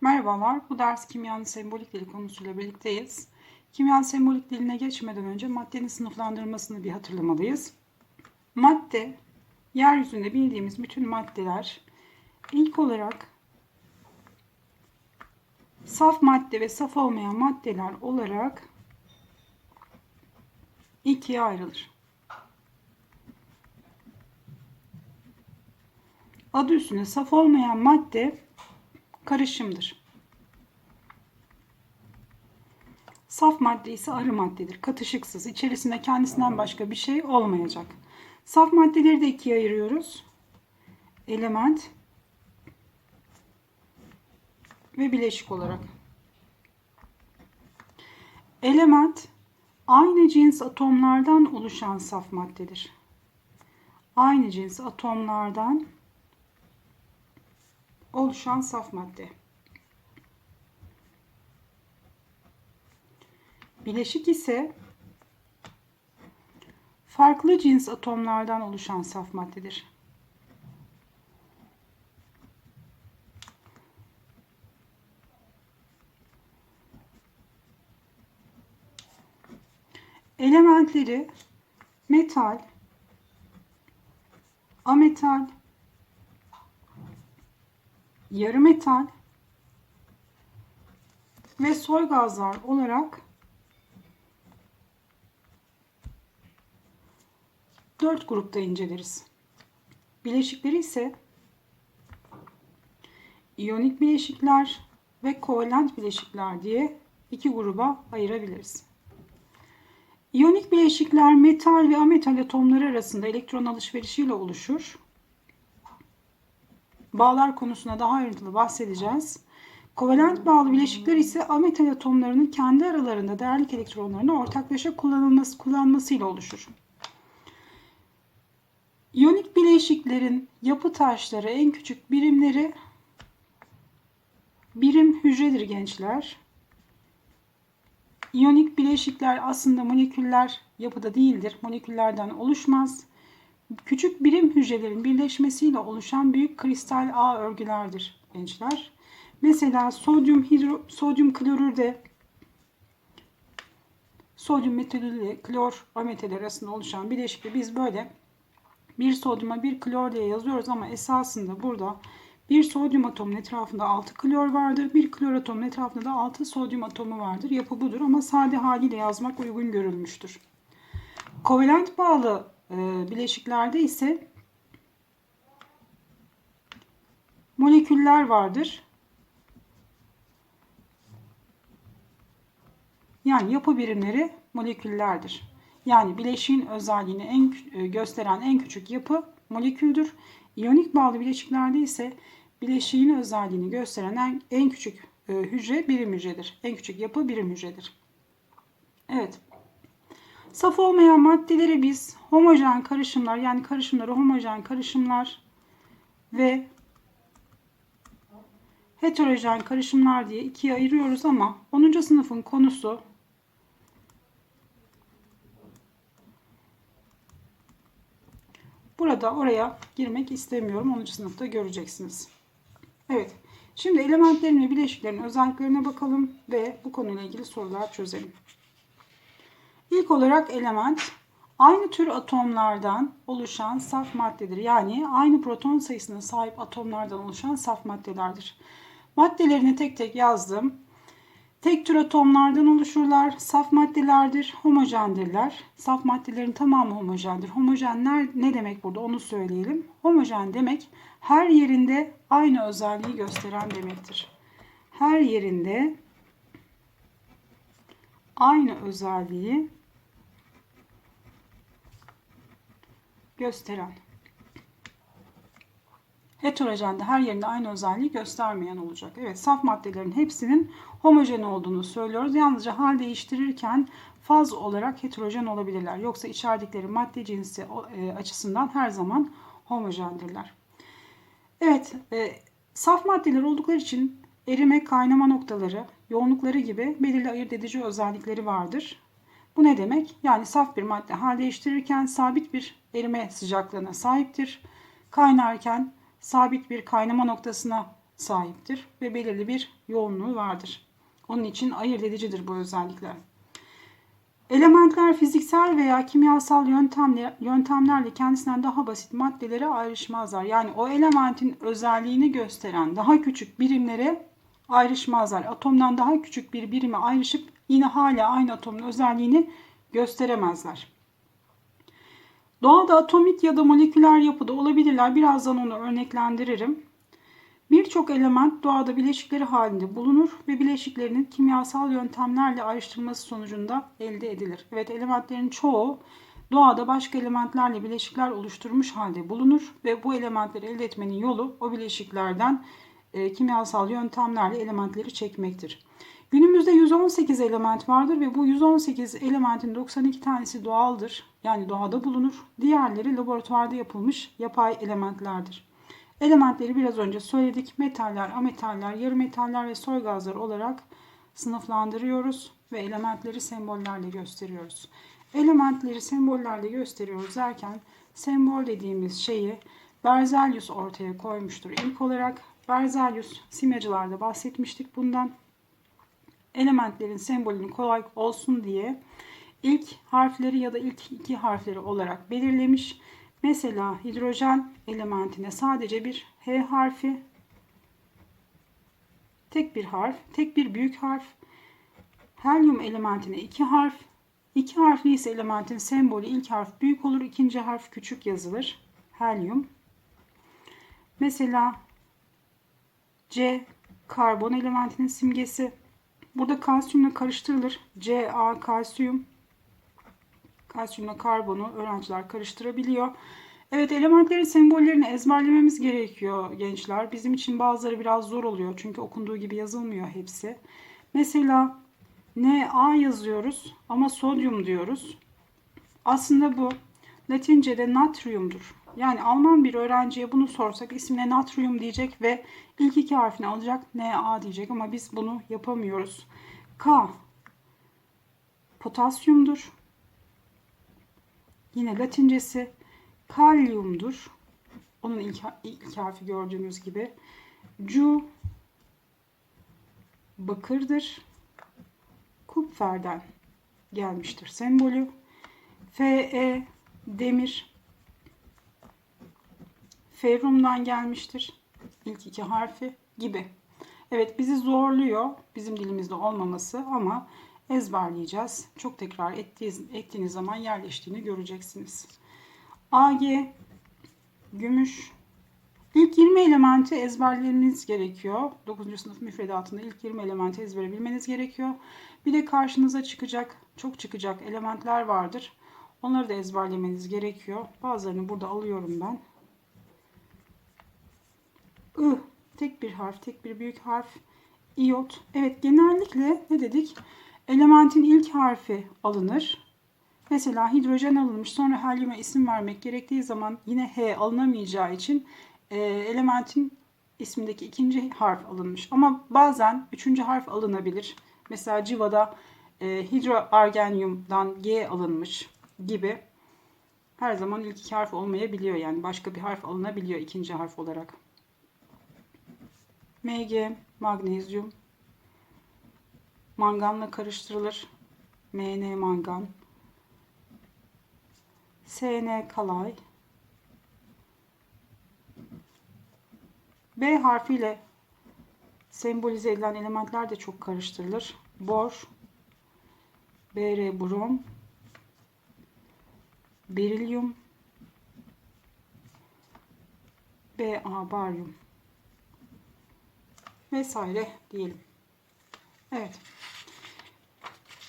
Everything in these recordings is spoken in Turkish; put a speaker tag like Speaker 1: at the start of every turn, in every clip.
Speaker 1: Merhabalar, bu ders kimyanın sembolik dili konusuyla birlikteyiz. Kimyanın sembolik diline geçmeden önce maddenin sınıflandırmasını bir hatırlamalıyız. Madde, yeryüzünde bildiğimiz bütün maddeler ilk olarak saf madde ve saf olmayan maddeler olarak ikiye ayrılır. Adı üstünde saf olmayan madde karışımdır. Saf madde ise arı maddedir. Katışıksız. İçerisinde kendisinden başka bir şey olmayacak. Saf maddeleri de ikiye ayırıyoruz. Element ve bileşik olarak. Element aynı cins atomlardan oluşan saf maddedir. Aynı cins atomlardan oluşan saf madde. Bileşik ise farklı cins atomlardan oluşan saf maddedir. Elementleri metal, ametal, yarı metal ve soy gazlar olarak dört grupta inceleriz. Bileşikleri ise iyonik bileşikler ve kovalent bileşikler diye iki gruba ayırabiliriz. İyonik bileşikler metal ve ametal atomları arasında elektron alışverişiyle oluşur. Bağlar konusuna daha ayrıntılı bahsedeceğiz. Kovalent bağlı bileşikler ise ametal atomlarının kendi aralarında değerlik elektronlarını ortaklaşa kullanılması kullanmasıyla oluşur. İyonik bileşiklerin yapı taşları en küçük birimleri birim hücredir gençler. İyonik bileşikler aslında moleküller yapıda değildir. Moleküllerden oluşmaz. Küçük birim hücrelerin birleşmesiyle oluşan büyük kristal ağ örgülerdir gençler. Mesela sodyum hidro, sodyum klorürde sodyum metal ile klor ametal arasında oluşan bileşikte biz böyle bir sodyuma bir klor diye yazıyoruz ama esasında burada bir sodyum atomunun etrafında 6 klor vardır. Bir klor atomunun etrafında da 6 sodyum atomu vardır. Yapı budur ama sade haliyle yazmak uygun görülmüştür. Kovalent bağlı bileşiklerde ise moleküller vardır. Yani yapı birimleri moleküllerdir. Yani bileşiğin özelliğini en e, gösteren en küçük yapı moleküldür. İyonik bağlı bileşiklerde ise bileşiğin özelliğini gösteren en, en küçük e, hücre birim hücredir. En küçük yapı birim hücredir. Evet. Saf olmayan maddeleri biz homojen karışımlar yani karışımları homojen karışımlar ve heterojen karışımlar diye ikiye ayırıyoruz ama 10. sınıfın konusu Burada oraya girmek istemiyorum. 10. sınıfta göreceksiniz. Evet. Şimdi elementlerin ve bileşiklerin özelliklerine bakalım ve bu konuyla ilgili sorular çözelim. İlk olarak element aynı tür atomlardan oluşan saf maddedir. Yani aynı proton sayısına sahip atomlardan oluşan saf maddelerdir. Maddelerini tek tek yazdım. Tek tür atomlardan oluşurlar. Saf maddelerdir, homojendirler. Saf maddelerin tamamı homojendir. Homojenler ne demek burada onu söyleyelim. Homojen demek her yerinde aynı özelliği gösteren demektir. Her yerinde aynı özelliği gösteren. Heterojen de her yerinde aynı özelliği göstermeyen olacak. Evet saf maddelerin hepsinin homojen olduğunu söylüyoruz. Yalnızca hal değiştirirken faz olarak heterojen olabilirler. Yoksa içerdikleri madde cinsi e, açısından her zaman homojendirler. Evet e, saf maddeler oldukları için erime kaynama noktaları, yoğunlukları gibi belirli ayırt edici özellikleri vardır. Bu ne demek? Yani saf bir madde hal değiştirirken sabit bir erime sıcaklığına sahiptir. Kaynarken sabit bir kaynama noktasına sahiptir ve belirli bir yoğunluğu vardır. Onun için ayırt edicidir bu özellikler. Elementler fiziksel veya kimyasal yöntemle, yöntemlerle kendisinden daha basit maddelere ayrışmazlar. Yani o elementin özelliğini gösteren daha küçük birimlere ayrışmazlar. Atomdan daha küçük bir birime ayrışıp yine hala aynı atomun özelliğini gösteremezler. Doğada atomik ya da moleküler yapıda olabilirler. Birazdan onu örneklendiririm. Birçok element doğada bileşikleri halinde bulunur ve bileşiklerinin kimyasal yöntemlerle ayrıştırılması sonucunda elde edilir. Evet elementlerin çoğu doğada başka elementlerle bileşikler oluşturmuş halde bulunur ve bu elementleri elde etmenin yolu o bileşiklerden e, kimyasal yöntemlerle elementleri çekmektir. Günümüzde 118 element vardır ve bu 118 elementin 92 tanesi doğaldır. Yani doğada bulunur. Diğerleri laboratuvarda yapılmış yapay elementlerdir. Elementleri biraz önce söyledik. Metaller, ametaller, yarı metaller ve soy gazları olarak sınıflandırıyoruz ve elementleri sembollerle gösteriyoruz. Elementleri sembollerle gösteriyoruz derken sembol dediğimiz şeyi Berzelius ortaya koymuştur. İlk olarak Berzelius simyacılarda bahsetmiştik bundan. Elementlerin sembolünü kolay olsun diye ilk harfleri ya da ilk iki harfleri olarak belirlemiş. Mesela hidrojen elementine sadece bir H harfi, tek bir harf, tek bir büyük harf. Helyum elementine iki harf, iki harfli ise elementin sembolü ilk harf büyük olur, ikinci harf küçük yazılır. Helyum. Mesela C karbon elementinin simgesi. Burada kalsiyumla karıştırılır. Ca kalsiyum. Kalsiyumla karbonu öğrenciler karıştırabiliyor. Evet elementlerin sembollerini ezberlememiz gerekiyor gençler. Bizim için bazıları biraz zor oluyor. Çünkü okunduğu gibi yazılmıyor hepsi. Mesela Na yazıyoruz ama sodyum diyoruz. Aslında bu Latince'de natriumdur. Yani Alman bir öğrenciye bunu sorsak ismine natrium diyecek ve ilk iki harfini alacak Na diyecek ama biz bunu yapamıyoruz. K potasyumdur. Yine Latincesi kalyumdur. Onun ilk, ilk harfi gördüğünüz gibi. Cu bakırdır. Kupferden gelmiştir sembolü. Fe demir ferrumdan gelmiştir. İlk iki harfi gibi. Evet bizi zorluyor bizim dilimizde olmaması ama ezberleyeceğiz. Çok tekrar ettiğiniz, ettiğiniz zaman yerleştiğini göreceksiniz. Ag, gümüş. İlk 20 elementi ezberlemeniz gerekiyor. 9. sınıf müfredatında ilk 20 elementi ezbere bilmeniz gerekiyor. Bir de karşınıza çıkacak, çok çıkacak elementler vardır. Onları da ezberlemeniz gerekiyor. Bazılarını burada alıyorum ben. I, tek bir harf, tek bir büyük harf. İyot. Evet genellikle ne dedik? Elementin ilk harfi alınır. Mesela hidrojen alınmış sonra helyuma isim vermek gerektiği zaman yine H alınamayacağı için e, elementin ismindeki ikinci harf alınmış. Ama bazen üçüncü harf alınabilir. Mesela civada e, hidroargenyumdan G alınmış gibi. Her zaman ilk iki harf olmayabiliyor yani başka bir harf alınabiliyor ikinci harf olarak. Mg, magnezyum, manganla karıştırılır. Mn mangan. Sn kalay. B harfiyle sembolize edilen elementler de çok karıştırılır. Bor, Br brom, berilyum, Ba baryum vesaire diyelim. Evet.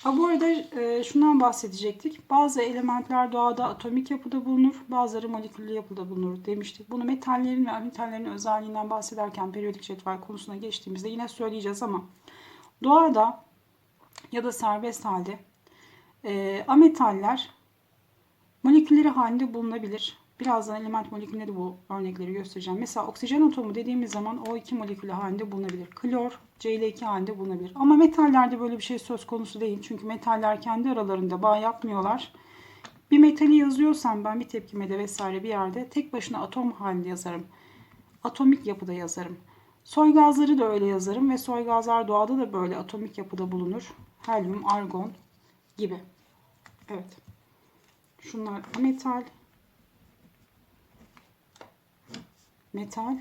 Speaker 1: Ha, bu arada e, şundan bahsedecektik. Bazı elementler doğada atomik yapıda bulunur, bazıları moleküllü yapıda bulunur demiştik. Bunu metallerin ve metallerin özelliğinden bahsederken periyodik cetvel konusuna geçtiğimizde yine söyleyeceğiz ama doğada ya da serbest halde e, ametaller molekülleri halinde bulunabilir. Birazdan element molekülüne de bu örnekleri göstereceğim. Mesela oksijen atomu dediğimiz zaman O2 molekülü halinde bulunabilir. Klor Cl2 halinde bulunabilir. Ama metallerde böyle bir şey söz konusu değil. Çünkü metaller kendi aralarında bağ yapmıyorlar. Bir metali yazıyorsam ben bir tepkimede vesaire bir yerde tek başına atom halinde yazarım. Atomik yapıda yazarım. Soy gazları da öyle yazarım ve soy gazlar doğada da böyle atomik yapıda bulunur. Helyum, argon gibi. Evet. Şunlar ametal. Metal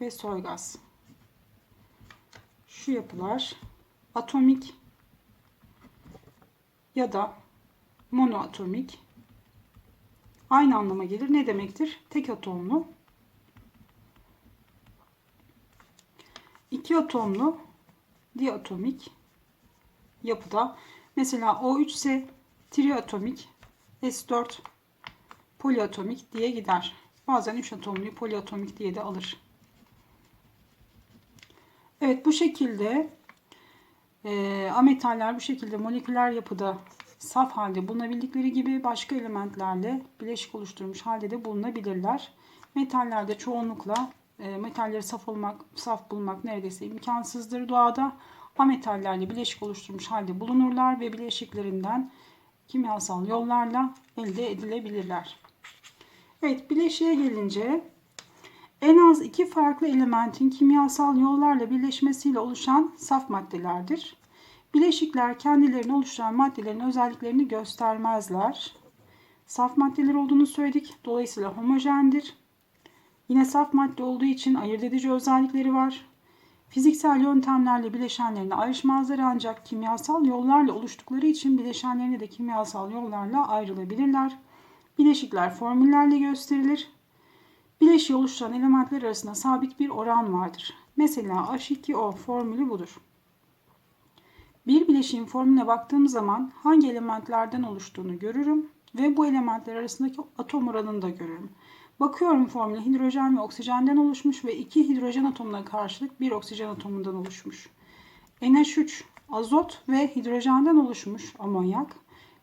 Speaker 1: ve soy gaz. Şu yapılar atomik ya da monoatomik aynı anlama gelir. Ne demektir? Tek atomlu iki atomlu diatomik yapıda mesela O3 ise triatomik S4 poliatomik diye gider. Bazen 3 atomluyu poliatomik diye de alır. Evet bu şekilde e, ametaller bu şekilde moleküler yapıda saf halde bulunabildikleri gibi başka elementlerle bileşik oluşturmuş halde de bulunabilirler. Metallerde çoğunlukla e, metalleri saf olmak, saf bulmak neredeyse imkansızdır doğada. Ametallerle bileşik oluşturmuş halde bulunurlar ve bileşiklerinden kimyasal yollarla elde edilebilirler. Evet bileşiğe gelince en az iki farklı elementin kimyasal yollarla birleşmesiyle oluşan saf maddelerdir. Bileşikler kendilerini oluşturan maddelerin özelliklerini göstermezler. Saf maddeler olduğunu söyledik. Dolayısıyla homojendir. Yine saf madde olduğu için ayırt edici özellikleri var. Fiziksel yöntemlerle bileşenlerini ayrışmazlar ancak kimyasal yollarla oluştukları için bileşenlerini de kimyasal yollarla ayrılabilirler. Bileşikler formüllerle gösterilir. Bileşiği oluşturan elementler arasında sabit bir oran vardır. Mesela H2O formülü budur. Bir bileşiğin formülüne baktığım zaman hangi elementlerden oluştuğunu görürüm ve bu elementler arasındaki atom oranını da görürüm. Bakıyorum formüle hidrojen ve oksijenden oluşmuş ve iki hidrojen atomuna karşılık bir oksijen atomundan oluşmuş. NH3 azot ve hidrojenden oluşmuş amonyak.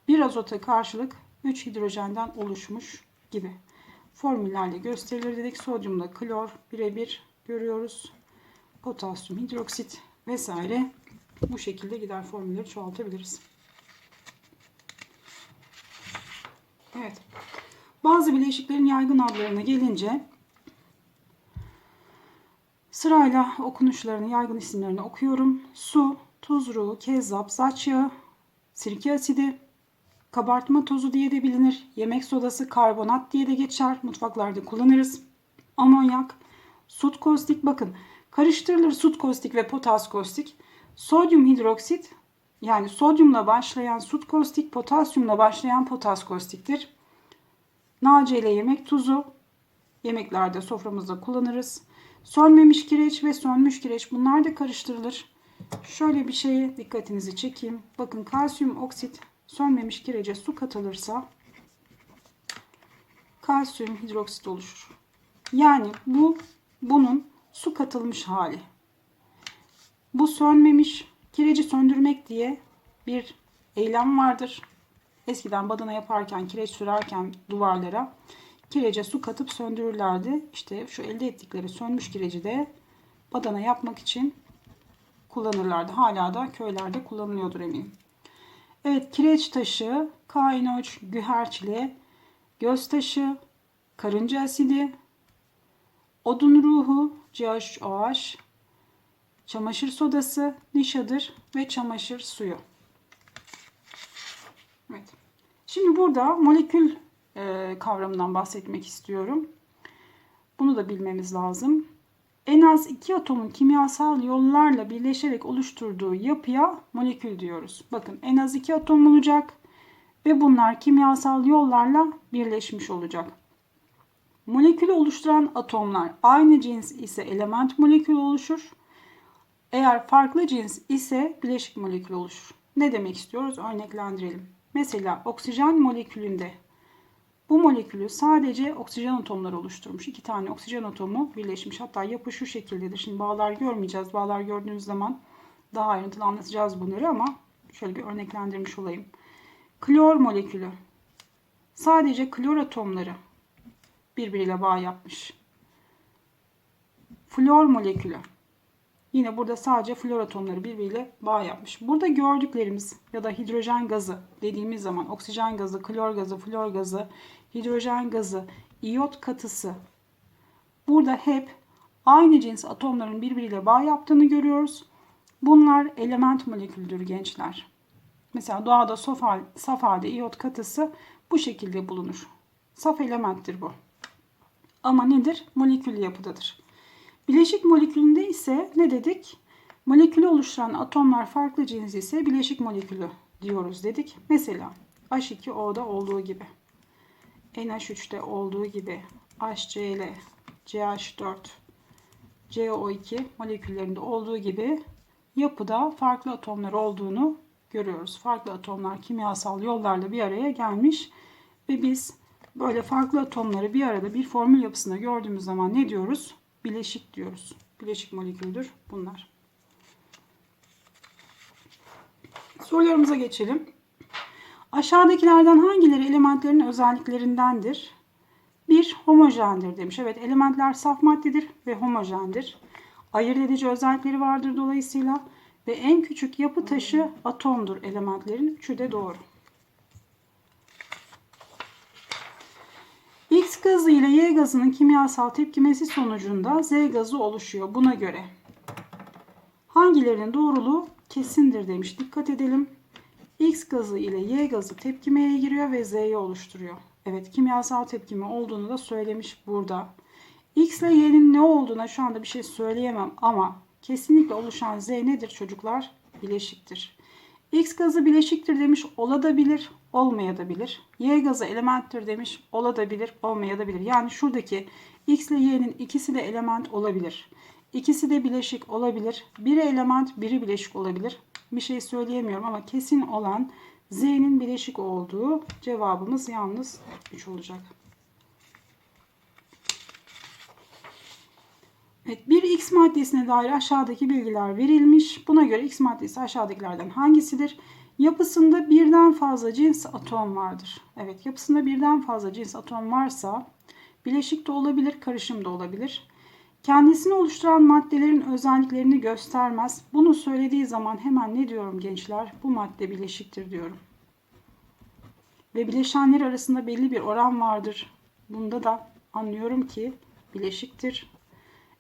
Speaker 1: Bir azota karşılık 3 hidrojenden oluşmuş gibi. Formüllerle gösterilir dedik. Sodyumda klor birebir görüyoruz. Potasyum hidroksit vesaire bu şekilde gider formülleri çoğaltabiliriz. Evet. Bazı bileşiklerin yaygın adlarına gelince sırayla okunuşlarını, yaygın isimlerini okuyorum. Su, tuzru, kezzap, saç yağı, sirke asidi, kabartma tozu diye de bilinir. Yemek sodası, karbonat diye de geçer. Mutfaklarda kullanırız. Amonyak, sut kostik bakın karıştırılır sut kostik ve potas kostik. Sodyum hidroksit yani sodyumla başlayan sut kostik, potasyumla başlayan potas kostiktir. Nacele yemek tuzu yemeklerde soframızda kullanırız. Sönmemiş kireç ve sönmüş kireç bunlar da karıştırılır. Şöyle bir şeye dikkatinizi çekeyim. Bakın kalsiyum oksit sönmemiş kirece su katılırsa kalsiyum hidroksit oluşur. Yani bu bunun su katılmış hali. Bu sönmemiş kireci söndürmek diye bir eylem vardır. Eskiden badana yaparken, kireç sürerken duvarlara kirece su katıp söndürürlerdi. İşte şu elde ettikleri sönmüş kireci de badana yapmak için kullanırlardı. Hala da köylerde kullanılıyordur eminim. Evet kireç taşı, kainoç, güherçli, göz taşı, karınca asidi, odun ruhu, CHOH, çamaşır sodası, nişadır ve çamaşır suyu. Evet. Şimdi burada molekül e, kavramından bahsetmek istiyorum. Bunu da bilmemiz lazım. En az iki atomun kimyasal yollarla birleşerek oluşturduğu yapıya molekül diyoruz. Bakın en az iki atom olacak ve bunlar kimyasal yollarla birleşmiş olacak. Molekülü oluşturan atomlar aynı cins ise element molekülü oluşur. Eğer farklı cins ise bileşik molekül oluşur. Ne demek istiyoruz? Örneklendirelim. Mesela oksijen molekülünde bu molekülü sadece oksijen atomları oluşturmuş. İki tane oksijen atomu birleşmiş. Hatta yapı şu şekildedir. Şimdi bağlar görmeyeceğiz. Bağlar gördüğünüz zaman daha ayrıntılı anlatacağız bunları ama şöyle bir örneklendirmiş olayım. Klor molekülü. Sadece klor atomları birbiriyle bağ yapmış. Flor molekülü. Yine burada sadece flor atomları birbiriyle bağ yapmış. Burada gördüklerimiz ya da hidrojen gazı dediğimiz zaman oksijen gazı, klor gazı, flor gazı, hidrojen gazı, iyot katısı. Burada hep aynı cins atomların birbiriyle bağ yaptığını görüyoruz. Bunlar element moleküldür gençler. Mesela doğada saf, hal, saf halde iyot katısı bu şekilde bulunur. Saf elementtir bu. Ama nedir? Molekül yapıdadır. Bileşik molekülünde ise ne dedik? Molekülü oluşturan atomlar farklı cins ise bileşik molekülü diyoruz dedik. Mesela H2O'da olduğu gibi, NH3'te olduğu gibi, HCl, CH4, CO2 moleküllerinde olduğu gibi yapıda farklı atomlar olduğunu görüyoruz. Farklı atomlar kimyasal yollarla bir araya gelmiş ve biz böyle farklı atomları bir arada bir formül yapısında gördüğümüz zaman ne diyoruz? Bileşik diyoruz. Bileşik moleküldür bunlar. Sorularımıza geçelim. Aşağıdakilerden hangileri elementlerin özelliklerindendir? Bir homojendir demiş. Evet elementler saf maddedir ve homojendir. Ayırt edici özellikleri vardır dolayısıyla ve en küçük yapı taşı atomdur elementlerin. Üçü de doğru. X gazı ile Y gazının kimyasal tepkimesi sonucunda Z gazı oluşuyor. Buna göre hangilerinin doğruluğu kesindir demiş. Dikkat edelim. X gazı ile Y gazı tepkimeye giriyor ve Z'yi oluşturuyor. Evet kimyasal tepkime olduğunu da söylemiş burada. X ile Y'nin ne olduğuna şu anda bir şey söyleyemem ama kesinlikle oluşan Z nedir çocuklar? Bileşiktir. X gazı bileşiktir demiş olabilir, olmayabilir. Y gazı elementtir demiş olabilir, olmayabilir. Yani şuradaki X ile Y'nin ikisi de element olabilir. İkisi de bileşik olabilir. Biri element, biri bileşik olabilir. Bir şey söyleyemiyorum ama kesin olan Z'nin bileşik olduğu cevabımız yalnız 3 olacak. Evet, bir X maddesine dair aşağıdaki bilgiler verilmiş. Buna göre X maddesi aşağıdakilerden hangisidir? Yapısında birden fazla cins atom vardır. Evet, yapısında birden fazla cins atom varsa bileşik de olabilir, karışım da olabilir. Kendisini oluşturan maddelerin özelliklerini göstermez. Bunu söylediği zaman hemen ne diyorum gençler? Bu madde bileşiktir diyorum. Ve bileşenler arasında belli bir oran vardır. Bunda da anlıyorum ki bileşiktir.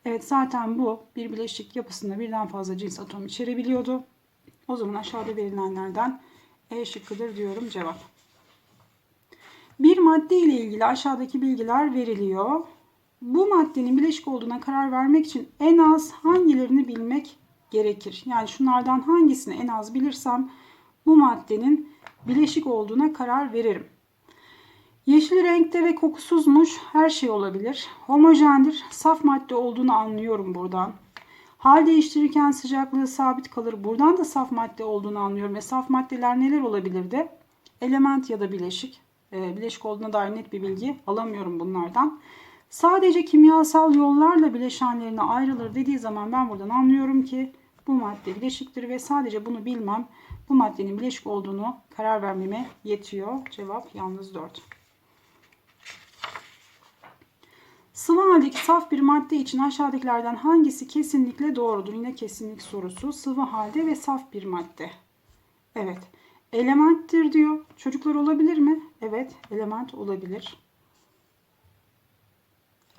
Speaker 1: Evet zaten bu bir bileşik yapısında birden fazla cins atom içerebiliyordu. O zaman aşağıda verilenlerden E şıkkıdır diyorum cevap. Bir madde ile ilgili aşağıdaki bilgiler veriliyor. Bu maddenin bileşik olduğuna karar vermek için en az hangilerini bilmek gerekir? Yani şunlardan hangisini en az bilirsem bu maddenin bileşik olduğuna karar veririm. Yeşil renkte ve kokusuzmuş her şey olabilir. Homojendir, saf madde olduğunu anlıyorum buradan. Hal değiştirirken sıcaklığı sabit kalır. Buradan da saf madde olduğunu anlıyorum. Ve saf maddeler neler olabilirdi? Element ya da bileşik. Ee, bileşik olduğuna dair net bir bilgi alamıyorum bunlardan. Sadece kimyasal yollarla bileşenlerine ayrılır dediği zaman ben buradan anlıyorum ki bu madde bileşiktir ve sadece bunu bilmem bu maddenin bileşik olduğunu karar vermeme yetiyor. Cevap yalnız 4. Sıvı haldeki saf bir madde için aşağıdakilerden hangisi kesinlikle doğrudur? Yine kesinlik sorusu. Sıvı halde ve saf bir madde. Evet. Elementtir diyor. Çocuklar olabilir mi? Evet. Element olabilir.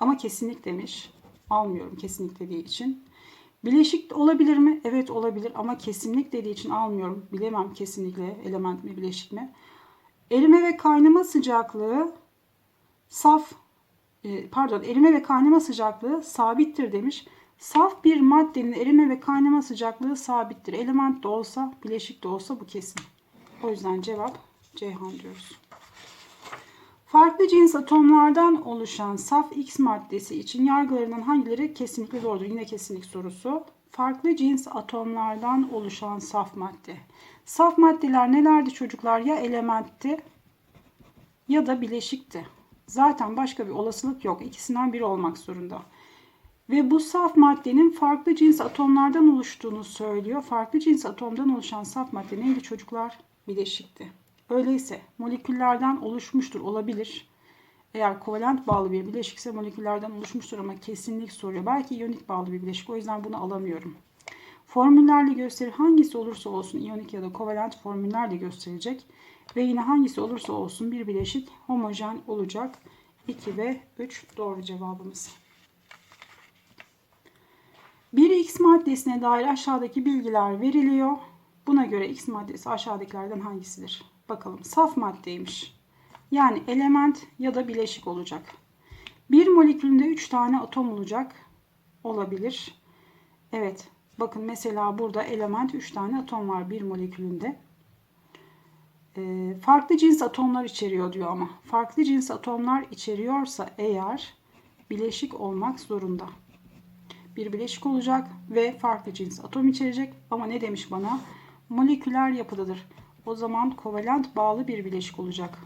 Speaker 1: Ama kesinlik demiş. Almıyorum kesinlik dediği için. Bileşik olabilir mi? Evet olabilir ama kesinlik dediği için almıyorum. Bilemem kesinlikle element mi bileşik mi. Erime ve kaynama sıcaklığı saf e, pardon erime ve kaynama sıcaklığı sabittir demiş. Saf bir maddenin erime ve kaynama sıcaklığı sabittir. Element de olsa, bileşik de olsa bu kesin. O yüzden cevap Ceyhan diyoruz. Farklı cins atomlardan oluşan saf X maddesi için yargılarından hangileri kesinlikle doğrudur? Yine kesinlik sorusu. Farklı cins atomlardan oluşan saf madde. Saf maddeler nelerdi çocuklar? Ya elementti ya da bileşikti. Zaten başka bir olasılık yok. İkisinden biri olmak zorunda. Ve bu saf maddenin farklı cins atomlardan oluştuğunu söylüyor. Farklı cins atomdan oluşan saf madde neydi çocuklar? Bileşikti. Öyleyse moleküllerden oluşmuştur olabilir. Eğer kovalent bağlı bir bileşikse moleküllerden oluşmuştur ama kesinlik soruyor. Belki iyonik bağlı bir bileşik o yüzden bunu alamıyorum. Formüllerle gösterir hangisi olursa olsun iyonik ya da kovalent formüllerle gösterecek. Ve yine hangisi olursa olsun bir bileşik homojen olacak. 2 ve 3 doğru cevabımız. Bir X maddesine dair aşağıdaki bilgiler veriliyor. Buna göre X maddesi aşağıdakilerden hangisidir? Bakalım. Saf maddeymiş. Yani element ya da bileşik olacak. Bir molekülünde 3 tane atom olacak. Olabilir. Evet. Bakın mesela burada element 3 tane atom var bir molekülünde. Ee, farklı cins atomlar içeriyor diyor ama. Farklı cins atomlar içeriyorsa eğer bileşik olmak zorunda. Bir bileşik olacak ve farklı cins atom içerecek. Ama ne demiş bana? Moleküler yapıdadır. O zaman kovalent bağlı bir bileşik olacak.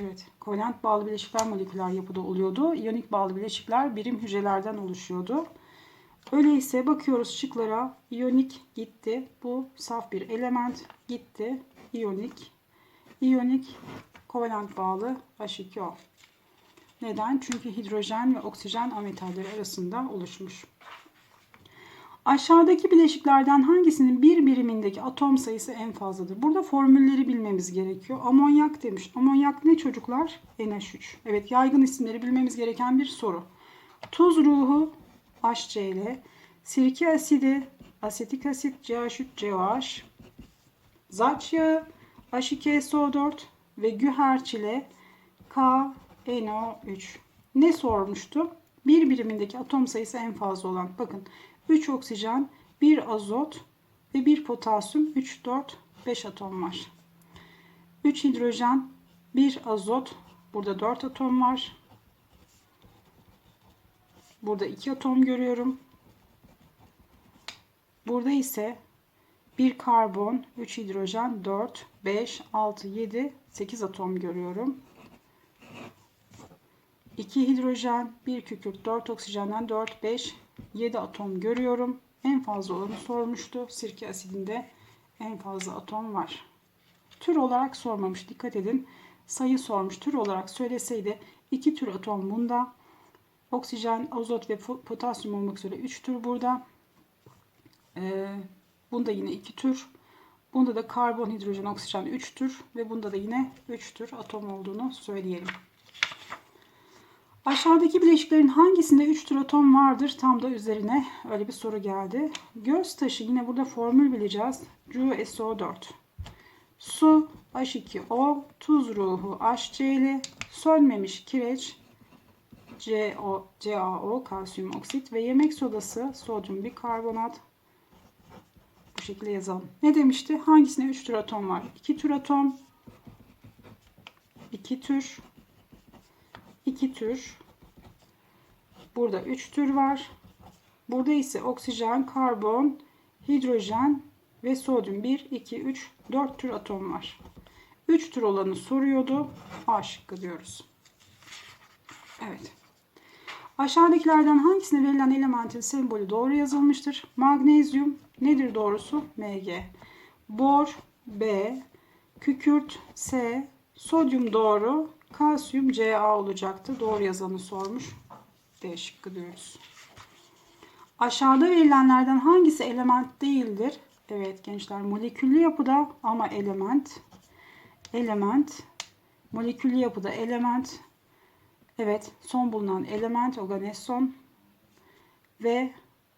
Speaker 1: Evet, kovalent bağlı bileşikler moleküler yapıda oluyordu. İyonik bağlı bileşikler birim hücrelerden oluşuyordu. Öyleyse bakıyoruz şıklara. İyonik gitti. Bu saf bir element gitti. İyonik. İyonik kovalent bağlı H2O. Neden? Çünkü hidrojen ve oksijen ametalleri arasında oluşmuş. Aşağıdaki bileşiklerden hangisinin bir birimindeki atom sayısı en fazladır? Burada formülleri bilmemiz gerekiyor. Amonyak demiş. Amonyak ne çocuklar? NH3. Evet yaygın isimleri bilmemiz gereken bir soru. Tuz ruhu HCl, sirke asidi, asetik asit CH3COH, zaç yağı H2SO4 ve güherç ile KNO3. Ne sormuştu? Bir birimindeki atom sayısı en fazla olan. Bakın 3 oksijen, 1 azot ve 1 potasyum 3, 4, 5 atom var. 3 hidrojen, 1 azot, burada 4 atom var. Burada 2 atom görüyorum. Burada ise 1 karbon, 3 hidrojen, 4, 5, 6, 7, 8 atom görüyorum. 2 hidrojen, 1 kükürt, 4 oksijenden 4, 5, 7 atom görüyorum. En fazla olanı sormuştu. Sirke asidinde en fazla atom var. Tür olarak sormamış. Dikkat edin. Sayı sormuş. Tür olarak söyleseydi 2 tür atom bunda. Oksijen, azot ve potasyum olmak üzere 3 tür burada. Ee, bunda yine 2 tür. Bunda da karbon, hidrojen, oksijen 3 tür ve bunda da yine 3 tür atom olduğunu söyleyelim. Aşağıdaki bileşiklerin hangisinde 3 tür atom vardır? Tam da üzerine öyle bir soru geldi. Göz taşı yine burada formül bileceğiz. CuSO4. Su H2O, tuz ruhu HCl, sönmemiş kireç CO, CaO, kalsiyum oksit ve yemek sodası sodyum bikarbonat. Bu şekilde yazalım. Ne demişti? Hangisinde 3 tür atom var? 2 tür atom, 2 tür, 2 tür. Burada 3 tür var. Burada ise oksijen, karbon, hidrojen ve sodyum 1, 2, 3, 4 tür atom var. 3 tür olanı soruyordu. A şıkkı diyoruz. Evet. Aşağıdakilerden hangisine verilen elementin sembolü doğru yazılmıştır? Magnezyum nedir doğrusu? Mg. Bor B. Kükürt S. Sodyum doğru. Kalsiyum Ca olacaktı. Doğru yazanı sormuş. D şıkkı diyoruz. Aşağıda verilenlerden hangisi element değildir? Evet gençler moleküllü yapıda ama element. Element. Moleküllü yapıda element. Evet son bulunan element organeson. Ve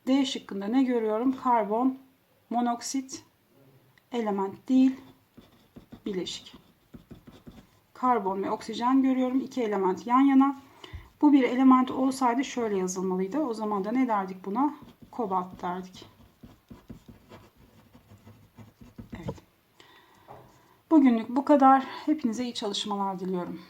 Speaker 1: D şıkkında ne görüyorum? Karbon, monoksit, element değil, bileşik karbon ve oksijen görüyorum. İki element yan yana. Bu bir element olsaydı şöyle yazılmalıydı. O zaman da ne derdik buna? Kobalt derdik. Evet. Bugünlük bu kadar. Hepinize iyi çalışmalar diliyorum.